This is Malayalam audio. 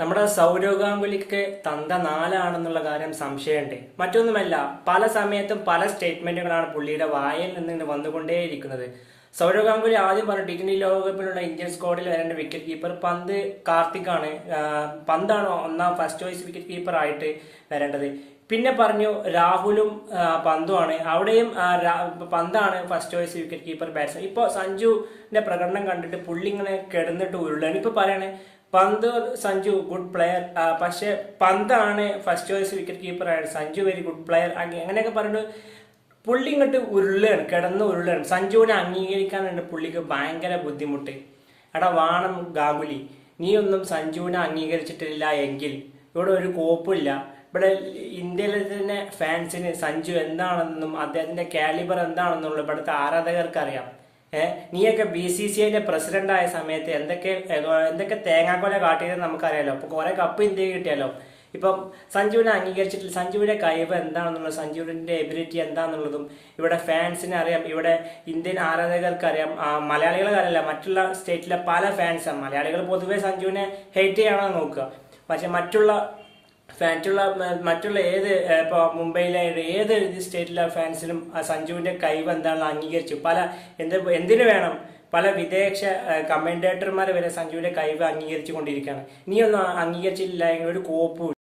നമ്മുടെ സൗരവ് ഗാംഗുലിക്ക് തന്ത നാലാണെന്നുള്ള കാര്യം സംശയമുണ്ട്. മറ്റൊന്നുമല്ല പല സമയത്തും പല സ്റ്റേറ്റ്മെന്റുകളാണ് പുള്ളിയുടെ വായിൽ നിന്ന് വന്നുകൊണ്ടേയിരിക്കുന്നത്. സൗരവ് ഗാംഗുലി ആദ്യം പറഞ്ഞു ടി ലോകകപ്പിലുള്ള ഇന്ത്യൻ സ്ക്വാഡിൽ വരേണ്ട വിക്കറ്റ് കീപ്പർ പന്ത് കാർത്തിക് ആണ് പന്താണ് ഒന്നാം ഫസ്റ്റ് ചോയ്സ് വിക്കറ്റ് കീപ്പർ ആയിട്ട് വരേണ്ടത്. പിന്നെ പറഞ്ഞു രാഹുലും പന്തുമാണ്. അവിടെയും പന്താണ് first choice wicket keeper batsman ഇപ്പോൾ സഞ്ജുവിന്റെ പ്രകടനം കണ്ടിട്ട് പുള്ളി ഇങ്ങനെ കിടന്നിട്ട് ഉരുളാണ്. ഇപ്പൊ പറയണേ പന്ത് സഞ്ജു ഗുഡ് പ്ലെയർ പക്ഷെ പന്താണ് ഫസ്റ്റ് ചോയ്സ് വിക്കറ്റ് കീപ്പർ ആയിട്ട് സഞ്ജു വെരി ഗുഡ് പ്ലെയർ അങ്ങനെയൊക്കെ പറഞ്ഞിട്ട് പുള്ളി ഇങ്ങോട്ട് ഉരുളാണ് കിടന്ന് ഉരുളാണ് സഞ്ജുവിനെ അംഗീകരിക്കാനുണ്ട് പുള്ളിക്ക് ഭയങ്കര ബുദ്ധിമുട്ട്. എടാ വാണം ഗാംഗുലി. നീ ഒന്നും സഞ്ജുവിനെ അംഗീകരിച്ചിട്ടില്ല എങ്കിൽ. ഇവിടെ ഒരു കോപ്പില്ല ഇവിടെ ഇന്ത്യയിലെ തന്നെ ഫാൻസിന് സഞ്ജു എന്താണെന്നും അദ്ദേഹത്തിന്റെ കാലിബർ എന്താണെന്നുള്ള ഇവിടുത്തെ ആരാധകർക്ക് അറിയാം ഏഹ് നീയൊക്കെ ബി സി സി ഐന്റെ പ്രസിഡന്റ് ആയ സമയത്ത് എന്തൊക്കെ എന്തൊക്കെ തേങ്ങാക്കൊല കാട്ടിയത് നമുക്കറിയാലോ. അപ്പൊ കുറെ കപ്പ് ഇന്ത്യ കിട്ടിയാലോ ഇപ്പം സഞ്ജുവിനെ അംഗീകരിച്ചിട്ടില്ല. സഞ്ജുവിന്റെ കഴിവ് എന്താണെന്നുള്ളത് സഞ്ജുവിന്റെ എബിലിറ്റി എന്താണെന്നുള്ളതും ഇവിടെ ഫാൻസിനെ അറിയാം. ഇവിടെ ഇന്ത്യൻ ആരാധകർക്ക് അറിയാം ആ, മലയാളികൾക്ക് അറിയില്ല മറ്റുള്ള സ്റ്റേറ്റിലെ പല ഫാൻസാണ് മലയാളികൾ പൊതുവേ സഞ്ജുവിനെ ഹേറ്റ് ചെയ്യണമെന്ന് നോക്കുക. പക്ഷെ മറ്റുള്ള ഫാന്റുള്ള മറ്റുള്ള ഏത് ഇപ്പോൾ മുംബൈയിലായിട്ട് മുംബൈയിലെ ഏത് സ്റ്റേറ്റിലെ ഫാൻസിനും ആ സഞ്ജുവിന്റെ കഴിവ് എന്താണെന്ന് അംഗീകരിച്ചു. പല എന്ത് എന്തിനു വേണം? പല വിദേശ കമന്റേറ്റർമാർ വരെ സഞ്ജുവിന്റെ കഴിവ് അംഗീകരിച്ചു കൊണ്ടിരിക്കുകയാണ്. നീ ഒന്നും അംഗീകരിച്ചില്ല എങ്കിൽ ഒരു കോപ്പും